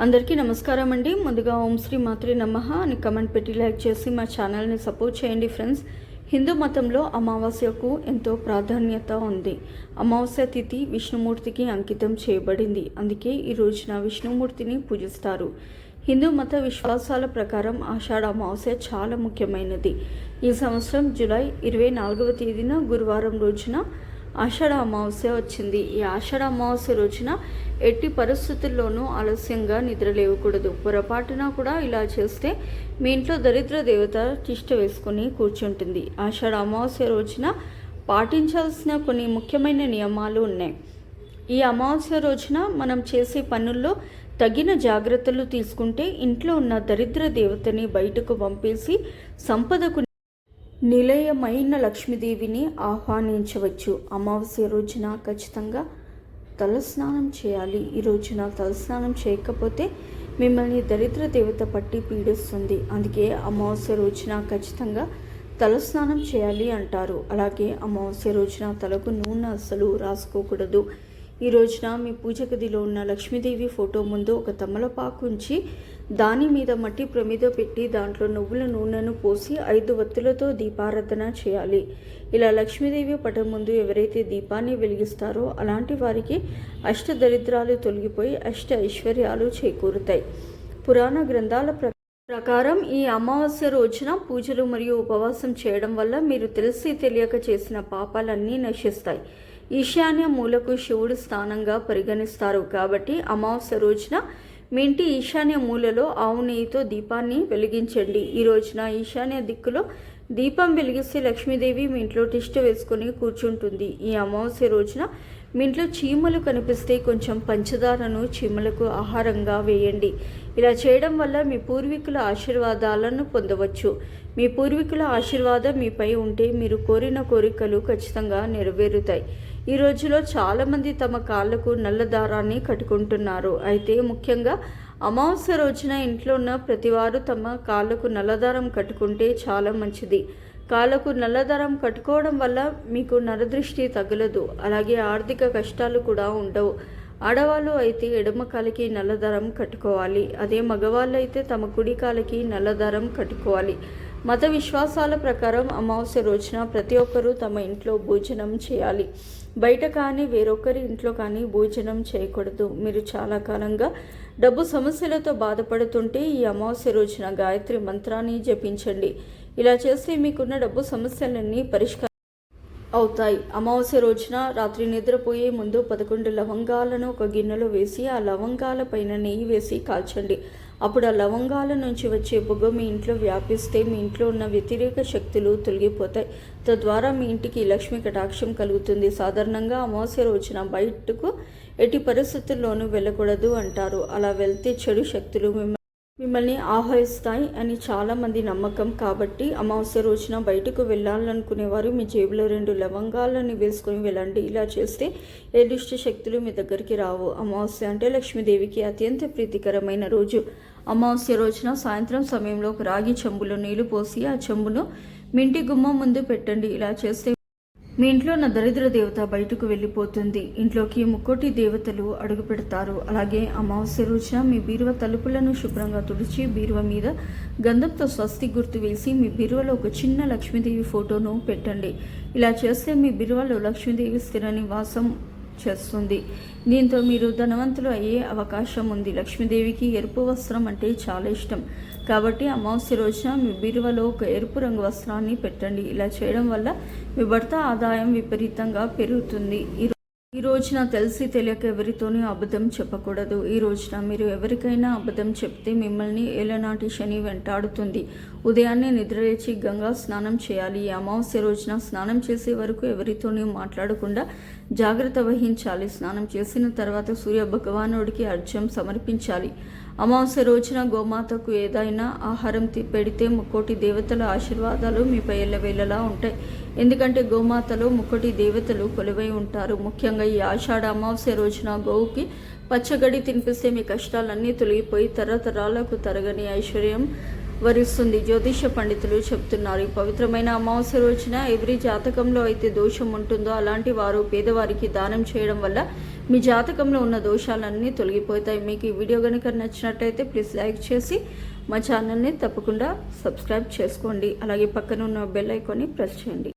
అందరికీ నమస్కారం అండి. ముందుగా ఓం శ్రీ మాత్రే నమః అని కమెంట్ పెట్టి లైక్ చేసి మా ఛానల్ని సపోర్ట్ చేయండి ఫ్రెండ్స్. హిందూ మతంలో అమావాస్యకు ఎంతో ప్రాధాన్యత ఉంది. అమావాస్య తిథి విష్ణుమూర్తికి అంకితం చేయబడింది. అందుకే ఈ రోజున విష్ణుమూర్తిని పూజిస్తారు. హిందూ మత విశ్వాసాల ప్రకారం ఆషాఢ అమావాస్య చాలా ముఖ్యమైనది. ఈ సంవత్సరం జూలై ఇరవై నాలుగవ తేదీన గురువారం రోజున ఆషాఢ అమావాస్య వచ్చింది. ఈ ఆషాఢ అమావాస్య రోజున ఎట్టి పరిస్థితుల్లోనూ ఆలస్యంగా నిద్ర లేవకూడదు. పొరపాటున కూడా ఇలా చేస్తే మీ ఇంట్లో దరిద్ర దేవత తిష్ట వేసుకొని కూర్చుంటుంది. ఆషాఢ అమావాస్య రోజున పాటించాల్సిన కొన్ని ముఖ్యమైన నియమాలు ఉన్నాయి. ఈ అమావాస్య రోజున మనం చేసే పనుల్లో తగిన జాగ్రత్తలు తీసుకుంటే ఇంట్లో ఉన్న దరిద్ర దేవతని బయటకు పంపేసి సంపదకు నిలయమైన లక్ష్మీదేవిని ఆహ్వానించవచ్చు. అమావాస్య రోజున ఖచ్చితంగా తలస్నానం చేయాలి. ఈ రోజున తలస్నానం చేయకపోతే మిమ్మల్ని దరిద్ర దేవత పట్టి పీడిస్తుంది. అందుకే అమావాస్య రోజున ఖచ్చితంగా తలస్నానం చేయాలి అంటారు. అలాగే అమావాస్య రోజున తలకు నూనె అస్సలు రాసుకోకూడదు. ఈ రోజున మీ పూజ గదిలో ఉన్న లక్ష్మీదేవి ఫోటో ముందు ఒక తమలపాకు ఉంచి దాని మీద మట్టి ప్రమిద పెట్టి దాంట్లో నువ్వుల నూనెను పోసి ఐదు వత్తులతో దీపారాధన చేయాలి. ఇలా లక్ష్మీదేవి పటం ముందు ఎవరైతే దీపాన్ని వెలిగిస్తారో అలాంటి వారికి అష్ట దరిద్రాలు తొలగిపోయి అష్ట ఐశ్వర్యాలు చేకూరుతాయి. పురాణ గ్రంథాల ప్ర ప్రకారం ఈ అమావాస్య రోజున పూజలు మరియు ఉపవాసం చేయడం వల్ల మీరు తెలిసి తెలియక చేసిన పాపాలన్నీ నశిస్తాయి. ఈశాన్య మూలకు శివుడు స్థానంగా పరిగణిస్తారు. కాబట్టి అమావాస్య రోజున మీ ఇంటి ఈశాన్య మూలలో ఆవు నెయ్యితో దీపాన్ని వెలిగించండి. ఈ రోజున ఈశాన్య దిక్కులో దీపం వెలిగిస్తే లక్ష్మీదేవి మీ ఇంట్లో టిష్ట వేసుకొని కూర్చుంటుంది. ఈ అమావాస్య రోజున మీ ఇంట్లో చీమలు కనిపిస్తే కొంచెం పంచదారను చీమలకు ఆహారంగా వేయండి. ఇలా చేయడం వల్ల మీ పూర్వీకుల ఆశీర్వాదాలను పొందవచ్చు. మీ పూర్వీకుల ఆశీర్వాదం మీపై ఉంటే మీరు కోరిన కోరికలు ఖచ్చితంగా నెరవేరుతాయి. ఈ రోజులో చాలామంది తమ కాళ్ళకు నల్ల దారాన్ని కట్టుకుంటున్నారు. అయితే ముఖ్యంగా అమావాస్య రోజున ఇంట్లో ఉన్న ప్రతివారు తమ కాళ్ళకు నల్లదారం కట్టుకుంటే చాలా మంచిది. కాళ్ళకు నల్లదారం కట్టుకోవడం వల్ల మీకు నరదృష్టి తగలదు. అలాగే ఆర్థిక కష్టాలు కూడా ఉండవు. ఆడవాళ్ళు అయితే ఎడమ కాలికి నల్లదారం కట్టుకోవాలి. అదే మగవాళ్ళు అయితే తమ కుడి కాలికి నల్లదారం కట్టుకోవాలి. మత విశ్వాసాల ప్రకారం అమావాస్య రోజున ప్రతి ఒక్కరూ తమ ఇంట్లో భోజనం చేయాలి. బయట కానీ వేరొకరి ఇంట్లో కానీ భోజనం చేయకూడదు. మీరు చాలా కాలంగా డబ్బు సమస్యలతో బాధపడుతుంటే ఈ అమావాస్య రోజున గాయత్రి మంత్రాన్ని జపించండి. ఇలా చేస్తే మీకున్న డబ్బు సమస్యలన్నీ పరిష్కారం అవుతాయి. అమావాస్య రోజున రాత్రి నిద్రపోయే ముందు పదకొండు లవంగాలను ఒక గిన్నెలో వేసి ఆ లవంగాల పైన నెయ్యి వేసి కాల్చండి. అప్పుడు ఆ లవంగాల నుంచి వచ్చే పొగ మీ ఇంట్లో వ్యాపిస్తే మీ ఇంట్లో ఉన్న వ్యతిరేక శక్తులు తొలగిపోతాయి. తద్వారా మీ ఇంటికి లక్ష్మి కటాక్షం కలుగుతుంది. సాధారణంగా అమావాస్య రోజున బయటకు ఎట్టి పరిస్థితుల్లోనూ వెళ్ళకూడదు అంటారు. అలా వెళ్తే చెడు శక్తులు మిమ్మల్ని మిమ్మల్ని ఆహ్వానిస్తాయి అని చాలామంది నమ్మకం కాబట్టి అమావాస్య రోజున బయటకు వెళ్ళాలనుకునేవారు. మీ జేబులో రెండు లవంగాలను వేసుకొని వెళ్ళండి. ఇలా చేస్తే ఏ దుష్ట శక్తులు మీ దగ్గరికి రావు. అమావాస్య అంటే లక్ష్మీదేవికి అత్యంత ప్రీతికరమైన రోజు. అమావాస్య రోజున సాయంత్రం సమయంలో ఒక రాగి చెంబులో నీళ్ళు పోసి ఆ చెంబును మింటి గుమ్మం ముందు పెట్టండి. ఇలా చేస్తే మీ ఇంట్లో ఉన్న దరిద్ర దేవత బయటకు వెళ్ళిపోతుంది. ఇంట్లోకి ముక్కోటి దేవతలు అడుగు పెడతారు. అలాగే అమావాస్య రోజున మీ బీరువ తలుపులను శుభ్రంగా తుడిచి బీరువ మీద గంధంతో స్వస్తి గుర్తు వేసి మీ బీరువలో ఒక చిన్న లక్ష్మీదేవి ఫోటోను పెట్టండి. ఇలా చేస్తే మీ బీరువలో లక్ష్మీదేవి స్థిర నివాసం చేస్తుంది. దీంతో మీరు ధనవంతులు అయ్యే అవకాశం ఉంది. లక్ష్మీదేవికి ఎరుపు వస్త్రం అంటే చాలా ఇష్టం. కాబట్టి అమావాస్య రోజున మీ బీరువలో ఒక ఎరుపు రంగు వస్త్రాన్ని పెట్టండి. ఇలా చేయడం వల్ల మీ భర్త ఆదాయం విపరీతంగా పెరుగుతుంది. ఈ రోజున తెలిసి తెలియక ఎవరితోనూ అబద్ధం చెప్పకూడదు. ఈ రోజున మీరు ఎవరికైనా అబద్ధం చెప్తే మిమ్మల్ని ఏలనాటి శని వెంటాడుతుంది. ఉదయాన్నే నిద్రలేచి గంగా స్నానం చేయాలి. ఈ అమావాస్య రోజున స్నానం చేసే వరకు ఎవరితోనూ మాట్లాడకుండా జాగ్రత్త వహించాలి. స్నానం చేసిన తర్వాత సూర్య భగవానుడికి అర్ఘ్యం సమర్పించాలి. అమావాస్య రోజున గోమాతకు ఏదైనా ఆహారం పెడితే ముక్కోటి దేవతల ఆశీర్వాదాలు మీపై ఎల్లవేళలా ఉంటాయి. ఎందుకంటే గోమాతలో ముక్కోటి దేవతలు కొలువై ఉంటారు. ముఖ్యంగా ఈ ఆషాఢ అమావాస్య రోజున గోవుకి పచ్చగడి తినిపిస్తే మీ కష్టాలన్నీ తొలగిపోయి తరతరాలకు తరగని ఐశ్వర్యం వరిస్తుంది. జ్యోతిష పండితులు చెప్తున్నారు ఈ పవిత్రమైన అమావాస్య రోజున ఎవరి జాతకంలో అయితే దోషం ఉంటుందో అలాంటి వారు పేదవారికి దానం చేయడం వల్ల మీ జాతకంలో ఉన్న దోషాలన్నీ తొలగిపోతాయి. మీకు ఈ వీడియో కనుక నచ్చినట్టయితే ప్లీజ్ లైక్ చేసి మా ఛానల్ని తప్పకుండా సబ్స్క్రైబ్ చేసుకోండి. అలాగే పక్కన ఉన్న బెల్ ఐకాన్ని ప్రెస్ చేయండి.